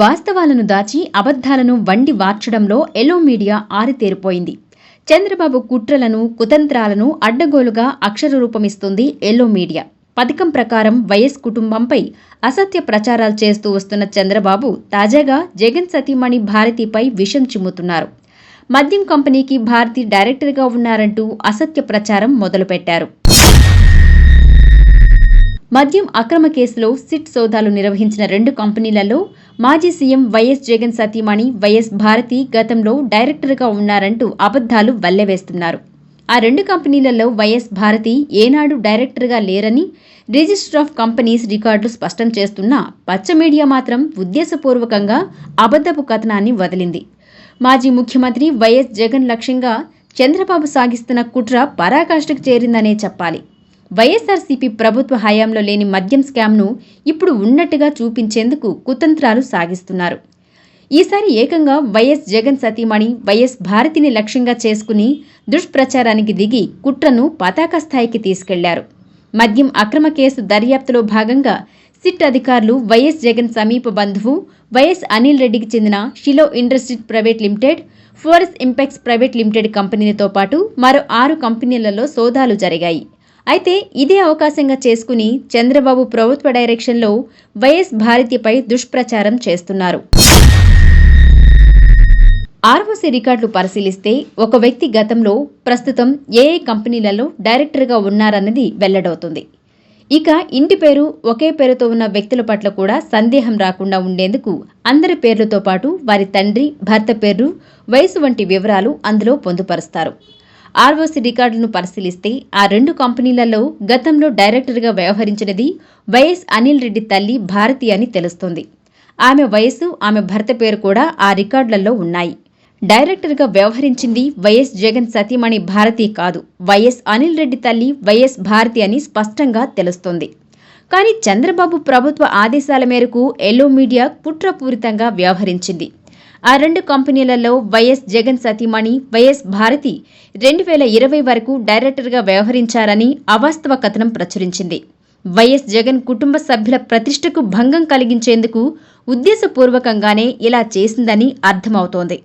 వాస్తవాలను దాచి అబద్ధాలను వండి వార్చడంలో ఎలో మీడియా ఆరితేరిపోయింది. చంద్రబాబు కుట్రలను కుతంత్రాలను అడ్డగోలుగా అక్షర రూపమిస్తుంది ఎల్లో మీడియా. పథకం ప్రకారం వైఎస్ కుటుంబంపై అసత్య ప్రచారాలు చేస్తూ వస్తున్న చంద్రబాబు తాజాగా జగన్ సతీమణి భారతిపై విషం చిమ్ముతున్నారు. మద్యం కంపెనీకి భారతి డైరెక్టర్గా ఉన్నారంటూ అసత్య ప్రచారం మొదలుపెట్టారు. మద్యం అక్రమ కేసులో సిట్ సోదాలు నిర్వహించిన రెండు కంపెనీలలో మాజీ సీఎం వైఎస్ జగన్ సతీమణి వైఎస్ భారతి గతంలో డైరెక్టర్గా ఉన్నారంటూ అబద్ధాలు వల్లెవేస్తున్నారు. ఆ రెండు కంపెనీలలో వైఎస్ భారతి ఏనాడు డైరెక్టర్గా లేరని రిజిస్టర్ ఆఫ్ కంపెనీస్ రికార్డులు స్పష్టం చేస్తున్నా పచ్చ మీడియా మాత్రం ఉద్దేశపూర్వకంగా అబద్ధపు కథనాన్ని వదిలింది. మాజీ ముఖ్యమంత్రి వైఎస్ జగన్ లక్ష్యంగా చంద్రబాబు సాగిస్తున్న కుట్ర పరాకాష్ఠకు చేరిందనే చెప్పాలి. వైఎస్ఆర్సీపీ ప్రభుత్వ హయాంలో లేని మద్యం స్కామ్ను ఇప్పుడు ఉన్నట్టుగా చూపించేందుకు కుతంత్రాలు సాగిస్తున్నారు. ఈసారి ఏకంగా వైఎస్ జగన్ సతీమణి వైఎస్ భారతిని లక్ష్యంగా చేసుకుని దుష్ప్రచారానికి దిగి కుట్రను పతాక స్థాయికి తీసుకెళ్ళారు. మద్యం అక్రమ కేసు దర్యాప్తులో భాగంగా సిట్ అధికారులు వైఎస్ జగన్ సమీప బంధువు వైఎస్ అనిల్ రెడ్డికి చెందిన షిలో ఇండస్ట్రీ ప్రైవేట్ లిమిటెడ్ ఫోరెస్ ఇంపెక్స్ ప్రైవేట్ లిమిటెడ్ కంపెనీలతో పాటు మరో ఆరు కంపెనీలలో సోదాలు జరిగాయి. అయితే ఇదే అవకాశంగా చేసుకుని చంద్రబాబు ప్రభుత్వ డైరెక్షన్లో వైఎస్ భారతిపై దుష్ప్రచారం చేస్తున్నారు. ఆర్ఓసీ రికార్డులు పరిశీలిస్తే ఒక వ్యక్తి గతంలో ప్రస్తుతం ఏ కంపెనీలలో డైరెక్టర్గా ఉన్నారన్నది వెల్లడవుతుంది. ఇక ఇంటి పేరు ఒకే పేరుతో ఉన్న వ్యక్తుల పట్ల కూడా సందేహం రాకుండా ఉండేందుకు అందరి పేర్లతో పాటు వారి తండ్రి భర్త పేరు వయసు వంటి వివరాలు అందులో పొందుపరుస్తారు. ఆర్ఓసీ రికార్డులను పరిశీలిస్తే ఆ రెండు కంపెనీలలో గతంలో డైరెక్టర్గా వ్యవహరించినది వైఎస్ అనిల్ రెడ్డి తల్లి భారతి అని తెలుస్తోంది. ఆమె వయసు ఆమె భర్త పేరు కూడా ఆ రికార్డులలో ఉన్నాయి. డైరెక్టర్గా వ్యవహరించింది వైఎస్ జగన్ సతీమణి భారతి కాదు. వైఎస్ అనిల్ రెడ్డి తల్లి వైఎస్ భారతి అని స్పష్టంగా తెలుస్తోంది. కానీ చంద్రబాబు ప్రభుత్వ ఆదేశాల మేరకు ఎల్లో మీడియా కుట్రపూరితంగా వ్యవహరించింది. ఆ రెండు కంపెనీలలో వైఎస్ జగన్ సతీమణి వైఎస్ భారతి రెండు వేల ఇరవై వరకు డైరెక్టర్గా వ్యవహరించారని అవాస్తవ కథనం ప్రచురించింది. వైఎస్ జగన్ కుటుంబ సభ్యుల ప్రతిష్టకు భంగం కలిగించేందుకు ఉద్దేశపూర్వకంగానే ఇలా చేసిందని అర్థమవుతోంది.